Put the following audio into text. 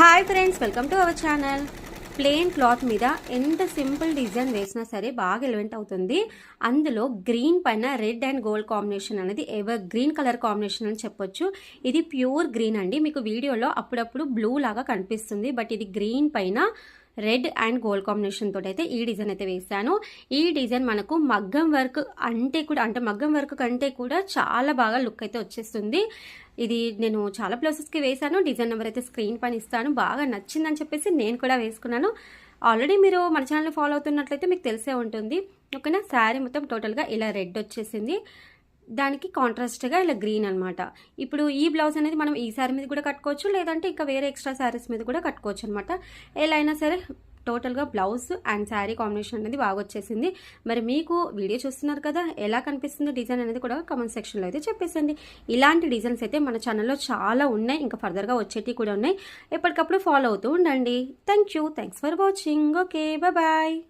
Hi friends welcome to our channel plain cloth మీద ఎంత simple design వేసినా సరే బాగా ఎలివెంట్ అవుతుంది. అందులో గ్రీన్ పైన రెడ్ అండ్ గోల్డ్ కాంబినేషన్ అనేది ఎవర్ గ్రీన్ కలర్ కాంబినేషన్ అని చెప్పొచ్చు. ఇది ప్యూర్ గ్రీన్ అండి. మీకు వీడియోలో అప్పుడప్పుడు బ్లూ లాగా కనిపిస్తుంది. బట్ ఇది గ్రీన్ పైన రెడ్ అండ్ గోల్డ్ కాంబినేషన్ తోటి అయితే ఈ డిజైన్ అయితే వేసాను ఈ డిజైన్ మనకు మగ్గం వర్క్ అంటే కూడా అంటే మగ్గం వర్క్ కంటే కూడా చాలా బాగా లుక్ అయితే వచ్చేస్తుంది. ఇది నేను చాలా ప్లేసెస్కి వేసాను డిజైన్ నెంబర్ అయితే స్క్రీన్ పైన ఇస్తాను. బాగా నచ్చిందని చెప్పేసి నేను కూడా వేసుకున్నాను. ఆల్రెడీ మీరు మన ఛానల్ ఫాలో అవుతున్నట్లయితే మీకు తెలిసే ఉంటుంది. ఓకేనా? శారీ మొత్తం టోటల్గా ఇలా రెడ్ వచ్చేసింది. దానికి కాంట్రాస్ట్గా ఇలా గ్రీన్ అనమాట ఇప్పుడు ఈ బ్లౌజ్ అనేది మనం ఈ శారీ మీద కూడా కట్టుకోవచ్చు లేదంటే ఇంకా వేరే ఎక్స్ట్రా శారీస్ మీద కూడా కట్టుకోవచ్చు అనమాట ఎలా అయినా సరే టోటల్గా బ్లౌజ్ అండ్ శారీ కాంబినేషన్ అనేది బాగా వచ్చేసింది. మరి మీకు వీడియో చూస్తున్నారు కదా ఎలా కనిపిస్తుంది డిజైన్ అనేది కూడా కామెంట్ సెక్షన్లో అయితే చెప్పేసండి. ఇలాంటి డిజైన్స్ అయితే మన ఛానల్లో చాలా ఉన్నాయి ఇంకా ఫర్దర్గా వచ్చేటివి కూడా ఉన్నాయి. ఎప్పటికప్పుడు ఫాలో అవుతూ ఉండండి. Thank you thanks for watching okay bye